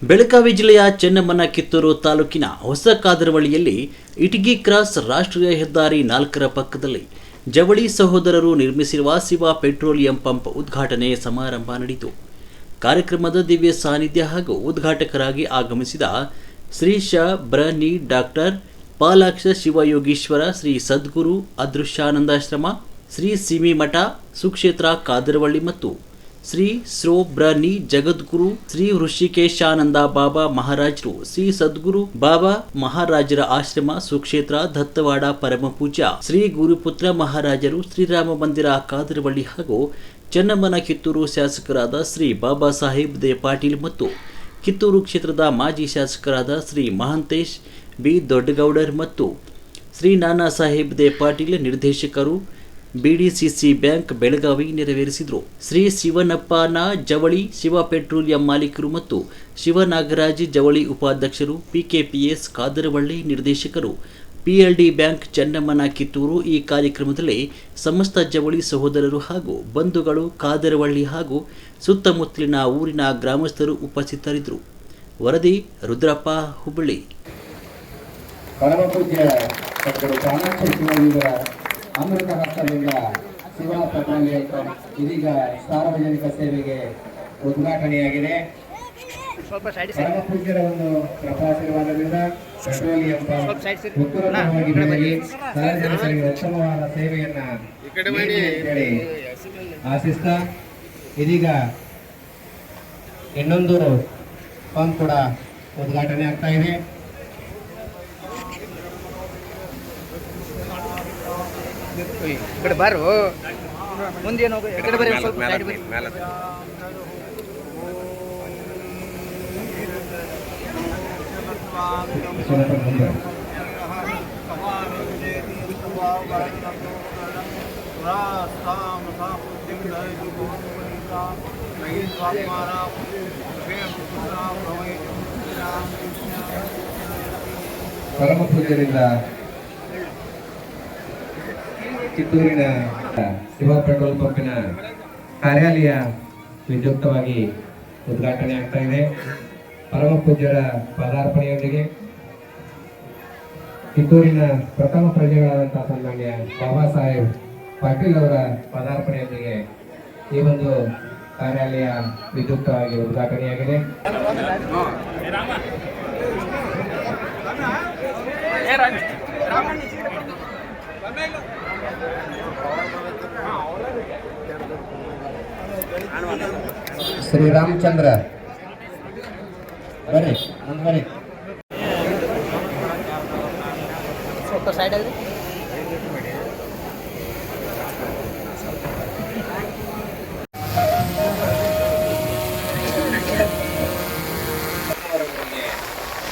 ಬೆಳಗಾವಿ ಜಿಲ್ಲೆಯ ಚೆನ್ನಮ್ಮನ ಕಿತ್ತೂರು ತಾಲೂಕಿನ ಹೊಸ ಕಾದರವಳ್ಳಿಯಲ್ಲಿ ಇಟಗಿ ಕ್ರಾಸ್ ರಾಷ್ಟ್ರೀಯ ಹೆದ್ದಾರಿ ನಾಲ್ಕರ ಪಕ್ಕದಲ್ಲಿ ಜವಳಿ ಸಹೋದರರು ನಿರ್ಮಿಸಿರುವ ಶಿವ ಪೆಟ್ರೋಲಿಯಂ ಪಂಪ್ ಉದ್ಘಾಟನೆ ಸಮಾರಂಭ ನಡೆಯಿತು. ಕಾರ್ಯಕ್ರಮದ ದಿವ್ಯ ಸಾನ್ನಿಧ್ಯ ಹಾಗೂ ಉದ್ಘಾಟಕರಾಗಿ ಆಗಮಿಸಿದ ಶ್ರೀ ಶ ಬ್ರನಿ ಡಾಕ್ಟರ್ ಪಾಲಾಕ್ಷ ಶಿವಯೋಗೀಶ್ವರ, ಶ್ರೀ ಸದ್ಗುರು ಅದೃಶ್ಯಾನಂದಾಶ್ರಮ, ಶ್ರೀ ಸಿಮಿಮಠ, ಸುಕ್ಷೇತ್ರ ಕಾದರವಳ್ಳಿ ಮತ್ತು ಶ್ರೀ ಸ್ರೋಬ್ರನಿ ಜಗದ್ಗುರು ಶ್ರೀ ಋಷಿಕೇಶಾನಂದ ಬಾಬಾ ಮಹಾರಾಜರು, ಶ್ರೀ ಸದ್ಗುರು ಬಾಬಾ ಮಹಾರಾಜರ ಆಶ್ರಮ ಸುಕ್ಷೇತ್ರ ದತ್ತವಾಡ ಪರಮ ಪೂಜ್ಯ ಶ್ರೀ ಗುರುಪುತ್ರ ಮಹಾರಾಜರು ಶ್ರೀರಾಮ ಮಂದಿರ ಕಾದರವಳ್ಳಿ ಹಾಗೂ ಚೆನ್ನಮ್ಮನ ಕಿತ್ತೂರು ಶಾಸಕರಾದ ಶ್ರೀ ಬಾಬಾ ಸಾಹೇಬ್ ದೇ ಪಾಟೀಲ್ ಮತ್ತು ಕಿತ್ತೂರು ಕ್ಷೇತ್ರದ ಮಾಜಿ ಶಾಸಕರಾದ ಶ್ರೀ ಮಹಾಂತೇಶ್ ಬಿ ದೊಡ್ಡಗೌಡರ್ ಮತ್ತು ಶ್ರೀ ನಾನಾ ಸಾಹೇಬ್ ದೇ ಪಾಟೀಲ್ ನಿರ್ದೇಶಕರು ಬಿಡಿಸಿಸಿ ಬ್ಯಾಂಕ್ ಬೆಳಗಾವಿ ನೆರವೇರಿಸಿದರು. ಶ್ರೀ ಶಿವನಪ್ಪನ ಜವಳಿ ಶಿವ ಪೆಟ್ರೋಲಿಯಂ ಮಾಲೀಕರು ಮತ್ತು ಶಿವನಾಗರಾಜ್ ಜವಳಿ ಉಪಾಧ್ಯಕ್ಷರು ಪಿಕೆಪಿಎಸ್ ಕಾದರವಳ್ಳಿ ನಿರ್ದೇಶಕರು. ಪಿಎಲ್ಡಿ ಬ್ಯಾಂಕ್ ಚೆನ್ನಮ್ಮನ ಕಿತ್ತೂರು ಈ ಕಾರ್ಯಕ್ರಮದಲ್ಲಿ ಸಮಸ್ತ ಜವಳಿ ಸಹೋದರರು ಹಾಗೂ ಬಂಧುಗಳು ಕಾದರವಳ್ಳಿ ಹಾಗೂ ಸುತ್ತಮುತ್ತಲಿನ ಊರಿನ ಗ್ರಾಮಸ್ಥರು ಉಪಸ್ಥಿತರಿದ್ದರು. ವರದಿ ರುದ್ರಪ್ಪ ಹುಬ್ಬಳ್ಳಿ. ಅಮೃತ ಹಸ್ತದಿಂದ ಶಿವ ಪೆಟ್ರೋಲಿಯಂ ಇದೀಗ ಸಾರ್ವಜನಿಕ ಸೇವೆಗೆ ಉದ್ಘಾಟನೆಯಾಗಿದೆ. ಪೂಜ್ಯರ ಒಂದು ಕೃಪಾಶೀರ್ವಾದದಿಂದ ಪೆಟ್ರೋಲಿಯಂ ಉತ್ತಮವಾಗಿ ಬೆಳಗಿ ಸಾರ್ವಜನಿಕರಿಗೆ ಉತ್ತಮವಾದ ಸೇವೆಯನ್ನ ಹೇಳಿ ಆಶಿಸ್ತಾ ಇದೀಗ ಇನ್ನೊಂದು ಪಂಪ್ ಕೂಡ ಉದ್ಘಾಟನೆ ಆಗ್ತಾ ಇದೆ. ಈ ಕಡೆ ಬಾರು. ಮುಂದೇನು ಹೋಗು ಈ ಕಡೆ ಒಂದ್ ಸ್ವಲ್ಪ ಸ್ವಲ್ಪ ಮುಂದೆ ಪರಮ ಪೂಜ್ಯರಿಂದ ಕಿತ್ತೂರಿನ ಶಿವ ಪೆಟ್ರೋಲ್ ಪಂಪಿನ ಕಾರ್ಯಾಲಯ ವಿದ್ಯುಕ್ತವಾಗಿ ಉದ್ಘಾಟನೆ ಆಗ್ತಾ ಇದೆ. ಪರಮ ಪೂಜ್ಯರ ಪದಾರ್ಪಣೆಯೊಂದಿಗೆ ಕಿತ್ತೂರಿನ ಪ್ರಥಮ ಪ್ರಜೆಗಳಾದಂತಹ ಸನ್ಮಾನ್ಯ ಬಾಬಾ ಸಾಹೇಬ್ ಪಾಟೀಲ್ ಅವರ ಪದಾರ್ಪಣೆಯೊಂದಿಗೆ ಈ ಒಂದು ಕಾರ್ಯಾಲಯ ವಿದ್ಯುಕ್ತವಾಗಿ ಉದ್ಘಾಟನೆಯಾಗಿದೆ. ಶ್ರೀರಾಮಚಂದ್ರ ಬರ್ರಿ ಮುಂದ್ ಬರ್ರಿ ಸೈಡಲ್ಲಿ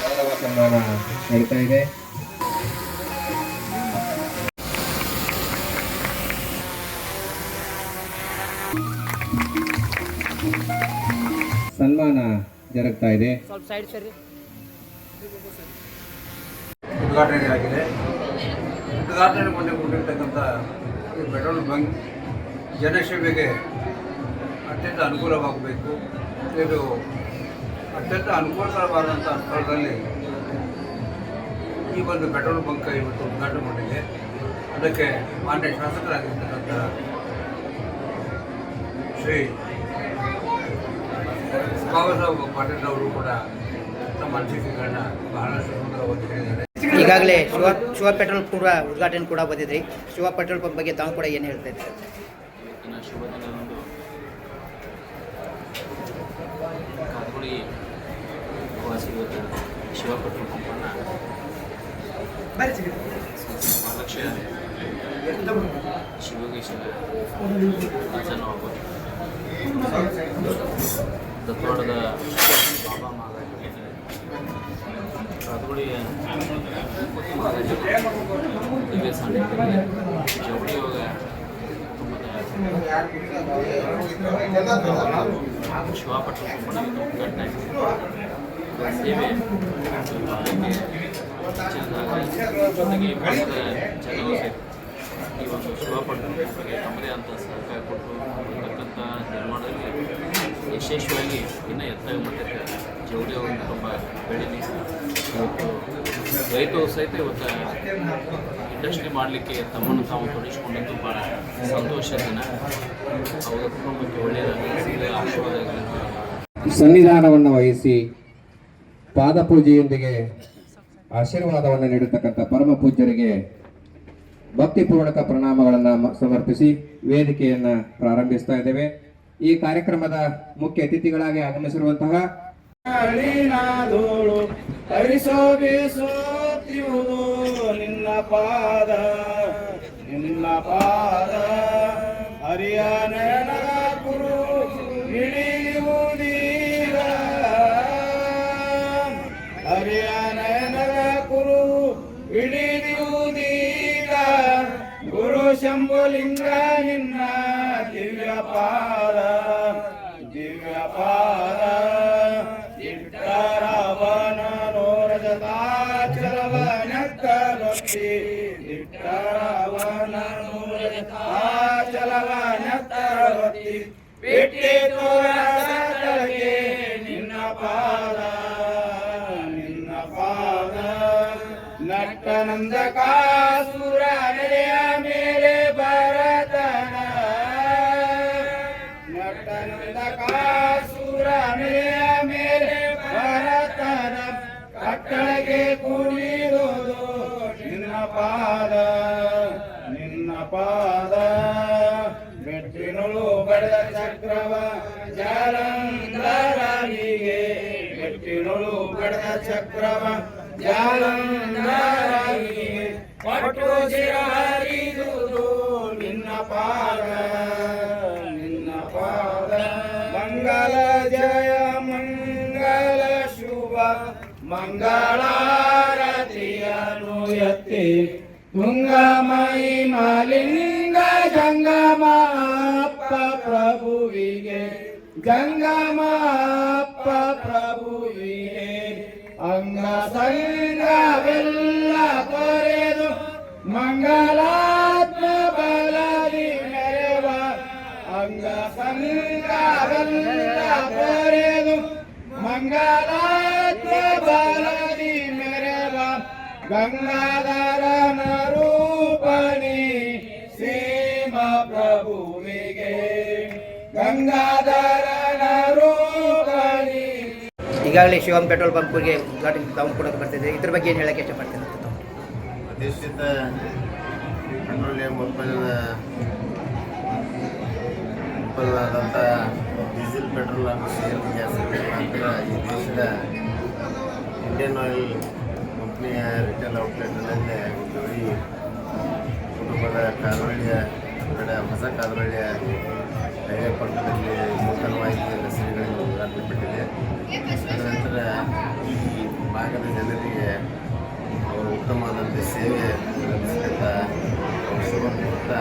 ಗೌರವ ಸನ್ಮಾನ ನಡೀತಾ ಇದೆ. ಜರುಗ್ತಾ ಇದೆ. ಸ್ವಲ್ಪ ಸೈಡ್ ಸರಿ. ಉದ್ಘಾಟನೆಯಾಗಿದೆ ಉದ್ಘಾಟನೆಗೊಂಡಿರ್ತಕ್ಕಂಥ ಈ ಪೆಟ್ರೋಲ್ ಬಂಕ್ ಜನಸೇವೆಗೆ ಅತ್ಯಂತ ಅನುಕೂಲವಾಗಬೇಕು. ಇದು ಅತ್ಯಂತ ಅನುಕೂಲಕರವಾದಂಥ ಸ್ಥಳದಲ್ಲಿ ಈ ಒಂದು ಪೆಟ್ರೋಲ್ ಬಂಕ್ ಇವತ್ತು ಮಾಡಿದೆ. ಅದಕ್ಕೆ ಮಾನ್ಯ ಶಾಸಕರಾಗಿರ್ತಕ್ಕಂಥ ಶ್ರೀ ಬಾಬಾ ಸಾಹೇಬ್ ಪಾಟೀಲ್ ಅವರು ಕೂಡ ತಮ್ಮ ಅನಿಸಿಕೆಗಳನ್ನ ಬಹಳಷ್ಟು ಸುಂದರವಾಗಿ ಹೇಳಿದ್ದಾರೆ ಈಗಾಗಲೇ ಶಿವ ಶಿವ ಪೆಟ್ರೋಲ್ ಕೂಡ ಉದ್ಘಾಟನೆ ಕೂಡ ಬಂದಿದ್ರಿ. ಶಿವ ಪೆಟ್ರೋಲ್ ಪಂಪ್ ಬಗ್ಗೆ ತಾವು ಕೂಡ ಏನು ಹೇಳ್ತಾ ಇದ್ದೀರಿ? ಶಿವ ಪೆಟ್ರೋಲ್ ಪಂಪನ್ನು ಮಹಾಲಕ್ಷ್ಯ ಶಿವಗೇಶ್ವರ ದತ್ತವಾಡದ ಬಾಬಾ ಮಹಾರಾಜರಿಗೆ ಕಾದ್ಗುಳಿಯ ಮಹಾರಾಜರು ದಿವ್ಯ ಸಾನ್ನಿಧ್ಯದಲ್ಲಿ ಜವಳಿ ಯೋಗ ಶಿವಾಪಟ್ಟ ಉದ್ಘಾಟನೆ ಸೇವೆ ಜೊತೆಗೆ ಭಾರತದ ಜನರು ಈ ಒಂದು ಶಿವಪಟ್ಟಣ ತಮ್ಮದೇ ಅಂತ ಸಹಕಾರ ಕೊಟ್ಟು ಬರ್ತಕ್ಕಂಥ ನಿರ್ಮಾಣದಲ್ಲಿ ಯಶಸ್ವಿಯಾಗಿ ಇನ್ನೂ ಎತ್ತಾಗಿ ಮಟ್ಟಕ್ಕೆ ಜವಳಿ ಅವ್ರ ತುಂಬ ಬೆಳೀಲಿ. ಇವತ್ತು ರೈತರು ಸಹಿತ ಇವತ್ತು ಇಂಡಸ್ಟ್ರಿ ಮಾಡಲಿಕ್ಕೆ ತಮ್ಮನ್ನು ತಾವು ತೊಡಗಿಸ್ಕೊಂಡಂತೂ ಭಾಳ ಸಂತೋಷ ದಿನ. ಅವರ ಕುಟುಂಬಕ್ಕೆ ಒಳ್ಳೆಯದಾಗಲಿ ಆಶೀರ್ವಾದ ಸನ್ನಿಧಾನವನ್ನು ವಹಿಸಿ ಪಾದಪೂಜೆಯೊಂದಿಗೆ ಆಶೀರ್ವಾದವನ್ನು ನೀಡತಕ್ಕಂಥ ಪರಮ ಪೂಜ್ಯರಿಗೆ ಭಕ್ತಿಪೂರ್ಣಕ ಪ್ರಣಾಮಗಳನ್ನು ಸಮರ್ಪಿಸಿ ವೇದಿಕೆಯನ್ನ ಪ್ರಾರಂಭಿಸ್ತಾ ಇದ್ದೇವೆ. ಈ ಕಾರ್ಯಕ್ರಮದ ಮುಖ್ಯ ಅತಿಥಿಗಳಾಗಿ ಆಗಮಿಸಿರುವಂತಹ ನಿನ್ನ ಪಾದ ನಿನ್ನ ಪಾದ. ಹರಿಯಾನ ಗುರು ಹಿಡಿಯುವುದೀಗ ಕುರು ಹಿಡಿಯುವುದೀಗ ಗುರು ಶಂಭುಲಿಂಗ ಕಟ್ಟಳೆಗೆ ಕುಣಿರುವುದು ನಿನ್ನ ಪಾದ ನಿನ್ನ ಪಾದ. ಬೆಟ್ಟಿನಳು ಬಡದ ಚಕ್ರವ ಜಾಲಂಧರಾಗಿಗೆ ಬೆಟ್ಟಿನಳು ಬಡದ ಚಕ್ರವ ಜಾಲಂಧರಾಗಿಗೆ ಪಟ್ಟು ಶಿರಹರಿದುದು ನಿನ್ನ ಪಾದ ನಿನ್ನ ಪಾದ. ಮಂಗಲ ಜಯ ಮಂಗಳಾರತಿಯನ್ನು ಎತ್ತಿ ತುಂಗಮಯಿ ಮಾಲಿಂಗ ಜಂಗಮಪ್ಪ ಪ್ರಭುವಿಗೆ ಜಂಗಮಪ್ಪ ಪ್ರಭುವಿಗೆ ಅಂಗ ಸಂಗವೆಲ್ಲ ತೊರೆದು ಮಂಗಲಾತ್ಮ ಬಲದಿ ಮೆರೆವ ಅಂಗ ಸಂಗವೆಲ್ಲ ತೊರೆದು ಮಂಗಲಾತ್ಮ ಬಲದಿ ಮೆರೆವ ಗಂಗಾಧರನ ರೂಪಣಿ ಸೀಮ ಪ್ರಭುವಿಗೆ. ಗಂಗಾಧರನ ರೂಪಣಿ ಈಗಾಗಲೇ ಶಿವಂ ಪೆಟ್ರೋಲ್ ಪಂಪ್ಗೆ ಉದ್ಘಾಟನೆ ತಾವು ಕೂಡ ಬರ್ತಿದೆ ಇದ್ರ ಬಗ್ಗೆ ಏನು ಹೇಳಕ್ಕೆ ಇಷ್ಟಪಡ್ತೀನಿ ಪ್ರತಿಷ್ಠಿತ ಪೆಟ್ರೋಲಿಯಂ ಉತ್ಪನ್ನದ ಉತ್ಪನ್ನವಾದಂಥ ಡೀಸೆಲ್ ಪೆಟ್ರೋಲ್ ಹಾಗೂ ಸೇಲ್ ಗ್ಯಾಸ್ ಈ ದೇಶದ ಇಂಡಿಯನ್ ಆಯಿಲ್ ಕಂಪ್ನಿಯ ರಿಟೇಲ್ ಔಟ್ಲೆಟ್ಗಳಲ್ಲಿ ಗೌರಿ ಕುಟುಂಬದ ಕಾರವಳ್ಳಿಯ ಕಡೆ, ಹೊಸ ಕಾರವಳ್ಳಿಯ ಹೈವೇ ಪಟ್ಟಣದಲ್ಲಿ ನೂತನವಾಗಿ ಲಸಿಕೆಗಳನ್ನು ಉದ್ಘಾಟನೆಪಟ್ಟಿದೆ ತದನಂತರ ಈ ಭಾಗದ ಜನರಿಗೆ ಅವರು ಉತ್ತಮವಾದಂಥ ಸೇವೆ ಒದಗಿಸ್ತಕ್ಕಂಥ ಶುಭ ಕೊಡ್ತಾ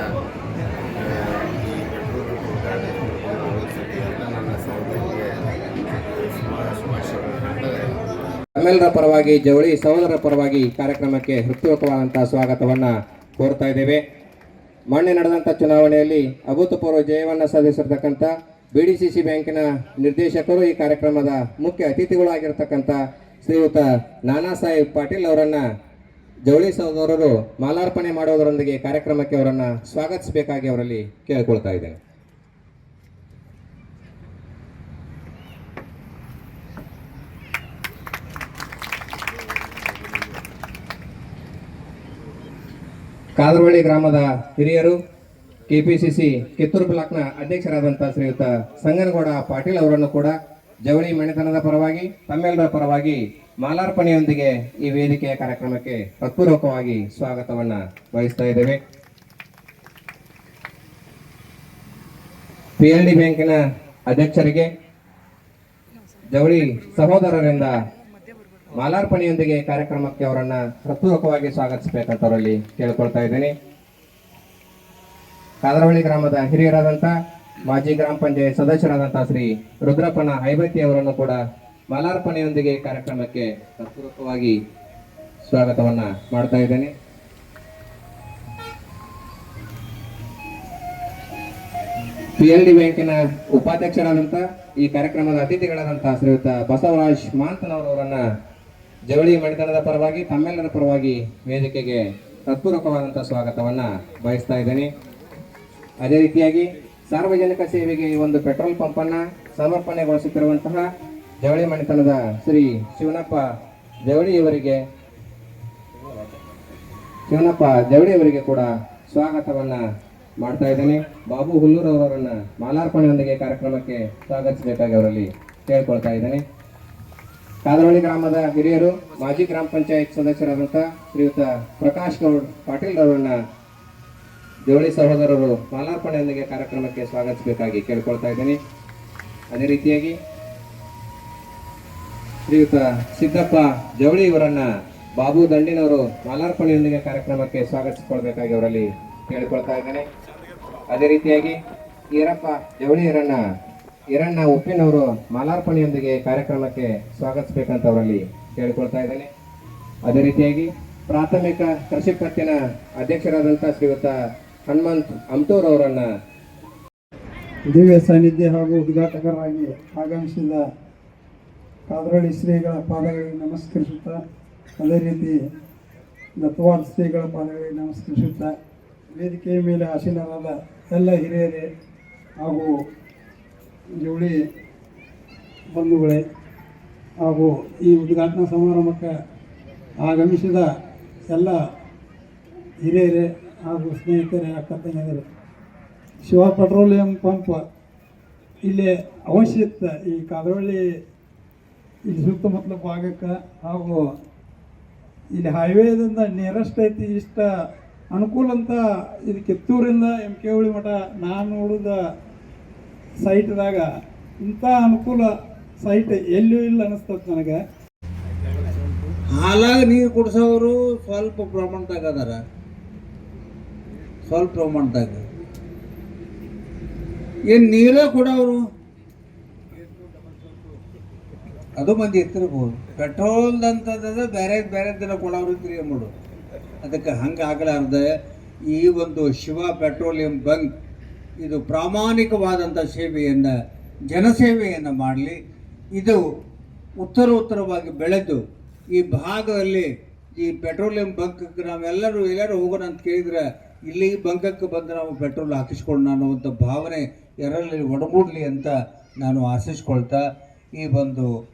ತಮ್ಮೆಲ್ಲರ ಪರವಾಗಿ ಜವಳಿ, ಸಹೋದರರ ಪರವಾಗಿ ಕಾರ್ಯಕ್ರಮಕ್ಕೆ ಹೃತ್ಪೂರ್ವಕವಾದಂತಹ ಸ್ವಾಗತವನ್ನ ಕೋರ್ತಾ ಇದ್ದೇವೆ. ಮೊನ್ನೆ ನಡೆದಂಥ ಚುನಾವಣೆಯಲ್ಲಿ ಅಭೂತಪೂರ್ವ ಜಯವನ್ನು ಸಾಧಿಸಿರ್ತಕ್ಕಂಥ ಬಿ ಡಿ ಸಿ ಸಿ ಬ್ಯಾಂಕಿನ ನಿರ್ದೇಶಕರು ಈ ಕಾರ್ಯಕ್ರಮದ ಮುಖ್ಯ ಅತಿಥಿಗಳಾಗಿರ್ತಕ್ಕಂಥ ಶ್ರೀಯುತ ನಾನಾ ಸಾಹೇಬ್ ಪಾಟೀಲ್ ಅವರನ್ನು ಜವಳಿ ಸಹೋದರರು ಮಾಲಾರ್ಪಣೆ ಮಾಡೋದರೊಂದಿಗೆ ಕಾರ್ಯಕ್ರಮಕ್ಕೆ ಅವರನ್ನು ಸ್ವಾಗತಿಸಬೇಕಾಗಿ ಅವರಲ್ಲಿ ಕೇಳಿಕೊಳ್ತಾ ಇದ್ದೇನೆ. ಕಾದರವಳ್ಳಿ ಗ್ರಾಮದ ಹಿರಿಯರು, ಕೆಪಿಸಿಸಿ ಕಿತ್ತೂರು ಬ್ಲಾಕ್ನ ಅಧ್ಯಕ್ಷರಾದಂಥ ಶ್ರೀಯುತ ಸಂಗನಗೌಡ ಪಾಟೀಲ್ ಅವರನ್ನು ಕೂಡ ಜವಳಿ ಮನೆತನದ ಪರವಾಗಿ ತಮ್ಮೆಲ್ಲರ ಪರವಾಗಿ ಮಾಲಾರ್ಪಣೆಯೊಂದಿಗೆ ಈ ವೇದಿಕೆಯ ಕಾರ್ಯಕ್ರಮಕ್ಕೆ ಹೃತ್ಪೂರ್ವಕವಾಗಿ ಸ್ವಾಗತವನ್ನು ವಹಿಸ್ತಾ ಇದ್ದೇವೆ. ಪಿ ಎಲ್ ಡಿ ಬ್ಯಾಂಕಿನ ಅಧ್ಯಕ್ಷರಿಗೆ ಜವಳಿ ಸಹೋದರರಿಂದ ಮಾಲಾರ್ಪಣೆಯೊಂದಿಗೆ ಕಾರ್ಯಕ್ರಮಕ್ಕೆ ಅವರನ್ನ ಹೃತ್ಪೂರ್ವಕವಾಗಿ ಸ್ವಾಗತಿಸಬೇಕಂತವರಲ್ಲಿ ಕೇಳ್ಕೊಳ್ತಾ ಇದ್ದೇನೆ. ಕಾದರವಳ್ಳಿ ಗ್ರಾಮದ ಹಿರಿಯರಾದಂಥ ಮಾಜಿ ಗ್ರಾಮ ಪಂಚಾಯತ್ ಸದಸ್ಯರಾದಂಥ ಶ್ರೀ ರುದ್ರಪ್ಪನ ಐಬತ್ತಿ ಅವರನ್ನು ಕೂಡ ಮಾಲಾರ್ಪಣೆಯೊಂದಿಗೆ ಕಾರ್ಯಕ್ರಮಕ್ಕೆ ಹೃತ್ಪೂರ್ವಕವಾಗಿ ಸ್ವಾಗತವನ್ನ ಮಾಡ್ತಾ ಇದ್ದೇನೆ. ಪಿ ಎಲ್ ಡಿ ಬ್ಯಾಂಕಿನ ಉಪಾಧ್ಯಕ್ಷರಾದಂಥ ಈ ಕಾರ್ಯಕ್ರಮದ ಅತಿಥಿಗಳಾದಂತಹ ಶ್ರೀಯುತ ಬಸವರಾಜ್ ಮಾಂತನವರವರನ್ನ ಜವಳಿ ಮಣಿತನದ ಪರವಾಗಿ, ತಮ್ಮೆಲ್ಲರ ಪರವಾಗಿ ವೇದಿಕೆಗೆ ಹೃತ್ಪೂರ್ವಕವಾದಂಥ ಸ್ವಾಗತವನ್ನ ಬಯಸ್ತಾ ಇದ್ದೇನೆ. ಅದೇ ರೀತಿಯಾಗಿ ಸಾರ್ವಜನಿಕ ಸೇವೆಗೆ ಈ ಒಂದು ಪೆಟ್ರೋಲ್ ಪಂಪ್ ಅನ್ನ ಸಮರ್ಪಣೆಗೊಳಿಸುತ್ತಿರುವಂತಹ ಜವಳಿ ಮಣಿತನದ ಶ್ರೀ ಶಿವನಪ್ಪ ಜವಳಿ ಇವರಿಗೆ ಶಿವನಪ್ಪ ಜವಳಿ ಅವರಿಗೆ ಕೂಡ ಸ್ವಾಗತವನ್ನ ಮಾಡ್ತಾ ಇದ್ದೇನೆ. ಬಾಬು ಅವರನ್ನ ಮಾಲಾರ್ಪಣೆಯೊಂದಿಗೆ ಕಾರ್ಯಕ್ರಮಕ್ಕೆ ಸ್ವಾಗತಿಸಬೇಕಾಗಿ ಅವರಲ್ಲಿ ಕೇಳ್ಕೊಳ್ತಾ ಇದ್ದೇನೆ. ಕಾದರವಳ್ಳಿ ಗ್ರಾಮದ ಹಿರಿಯರು, ಮಾಜಿ ಗ್ರಾಮ ಪಂಚಾಯತ್ ಸದಸ್ಯರಾದಂತಹ ಶ್ರೀಯುತ ಪ್ರಕಾಶ್ ಗೌಡ್, ಪಾಟೀಲ್ ಅವರನ್ನ ಜವಳಿ ಸಹೋದರರು ಮಾಲಾರ್ಪಣೆಯೊಂದಿಗೆ ಕಾರ್ಯಕ್ರಮಕ್ಕೆ ಸ್ವಾಗತಿಸಬೇಕಾಗಿ ಕೇಳ್ಕೊಳ್ತಾ ಇದ್ದೀನಿ. ಅದೇ ರೀತಿಯಾಗಿ ಶ್ರೀಯುತ ಸಿದ್ದಪ್ಪ ಜವಳಿ ಇವರನ್ನ ಬಾಬು ದಂಡಿನವರು ಮಾಲಾರ್ಪಣೆಯೊಂದಿಗೆ ಕಾರ್ಯಕ್ರಮಕ್ಕೆ ಸ್ವಾಗತಿಸಿಕೊಳ್ಬೇಕಾಗಿ ಅವರಲ್ಲಿ ಕೇಳಿಕೊಳ್ತಾ ಇದ್ದೇನೆ. ಅದೇ ರೀತಿಯಾಗಿ ಈರಪ್ಪ ಜವಳಿ ಈರಣ್ಣ ಉಪ್ಪಿನವರು ಮಾಲಾರ್ಪಣೆಯೊಂದಿಗೆ ಕಾರ್ಯಕ್ರಮಕ್ಕೆ ಸ್ವಾಗತಿಸಬೇಕಂತ ಅವರಲ್ಲಿ ಕೇಳಿಕೊಳ್ತಾ ಇದ್ದೇನೆ. ಅದೇ ರೀತಿಯಾಗಿ ಪ್ರಾಥಮಿಕ ಕೃಷಿ ಪತ್ತಿನ ಅಧ್ಯಕ್ಷರಾದಂಥ ಶ್ರೀಯುತ ಹನುಮಂತ್ ಅಮ್ಟೂರ್ ಅವರನ್ನ ದಿವ್ಯ ಸಾನ್ನಿಧ್ಯ ಹಾಗೂ ಉದ್ಘಾಟಕರಾಗಿ ಆಗಮಿಸಿದ ಕಾದ್ರಳ್ಳಿ ಶ್ರೀಗಳ ಪಾದಗಳಿಗೆ ನಮಸ್ಕರಿಸುತ್ತಾ, ಅದೇ ರೀತಿ ದತ್ತವಾದ ಶ್ರೀಗಳ ಪಾದಗಳಿಗೆ ನಮಸ್ಕರಿಸುತ್ತಾ, ವೇದಿಕೆಯ ಮೇಲೆ ಆಸೀನರಾದ ಎಲ್ಲ ಹಿರಿಯರೇ ಹಾಗೂ ಜವಳಿ ಬಂಧುಗಳೇ ಹಾಗೂ ಈ ಉದ್ಘಾಟನಾ ಸಮಾರಂಭಕ್ಕೆ ಆಗಮಿಸಿದ ಎಲ್ಲ ಹಿರಿಯರೇ ಹಾಗೂ ಸ್ನೇಹಿತರೇ ಅಕ್ಕ ತಂಗಿಯರು ಶಿವ ಪೆಟ್ರೋಲಿಯಂ ಪಂಪ್ ಇಲ್ಲಿ ಅವಶ್ಯ ಇತ್ತು ಈ ಕಾದ್ರಳ್ಳಿ ಇಲ್ಲಿ ಸುತ್ತಮುತ್ತಲ ಭಾಗಕ್ಕೆ ಹಾಗೂ ಇಲ್ಲಿ ಹೈವೇದಿಂದ ನಿಯರೆಸ್ಟ್ ಐತಿ ಇಷ್ಟ ಅನುಕೂಲ ಅಂತ ಇದು ಕಿತ್ತೂರಿಂದ ಎಂ ಕೆ ಹುಳಿ ಮಠ ನಾನು ನೋಡಿದ ಸೈಟ್ದಾಗ ಇಂಥ ಅನುಕೂಲ ಸೈಟ್ ಎಲ್ಲೂ ಇಲ್ಲ ಅನಿಸ್ತದೆ ನನಗೆ. ಹಾಲಾಗ ನೀರು ಕುಡಿಸೋರು ಸ್ವಲ್ಪ ಪ್ರಮಾಣದಾಗ ಅದಾರ. ಸ್ವಲ್ಪ ಪ್ರಮಾಣದಾಗ. ಏನು ನೀರೇ ಕೊಡೋರು? ಅದು ಮಂದಿ ಎತ್ತಿರ್ಬೋದು ಪೆಟ್ರೋಲ್ದಂಥದ್ದು ಬೇರೆ ಬೇರೆ ದಿನ ಕೊಡೋರು ಇದ್ರಿ ಮಾಡು ಅದಕ್ಕೆ ಹಂಗೆ ಆಗಲಾರ್ದೆ ಈ ಒಂದು ಶಿವ ಪೆಟ್ರೋಲಿಯಂ ಬಂಕ್ ಇದು ಪ್ರಾಮಾಣಿಕವಾದಂಥ ಸೇವೆಯನ್ನು, ಜನಸೇವೆಯನ್ನು ಮಾಡಲಿ. ಇದು ಉತ್ತರ ಉತ್ತರವಾಗಿ ಬೆಳೆದು, ಈ ಭಾಗದಲ್ಲಿ ಈ ಪೆಟ್ರೋಲಿಯಂ ಬಂಕಕ್ಕೆ ನಾವೆಲ್ಲರೂ ಎಲ್ಲರೂ ಹೋಗೋಣ ಅಂತ ಕೇಳಿದ್ರೆ, ಇಲ್ಲಿ ಬಂಕಕ್ಕೆ ಬಂದು ನಾವು ಪೆಟ್ರೋಲ್ ಹಾಕಿಸ್ಕೊಳ್ಳೋಣ ಅನ್ನುವಂಥ ಭಾವನೆ ಎಲ್ಲರಲ್ಲಿ ಒಡಗೂಡಲಿ ಅಂತ ನಾನು ಆಶಿಸ್ಕೊಳ್ತಾ ಈ ಒಂದು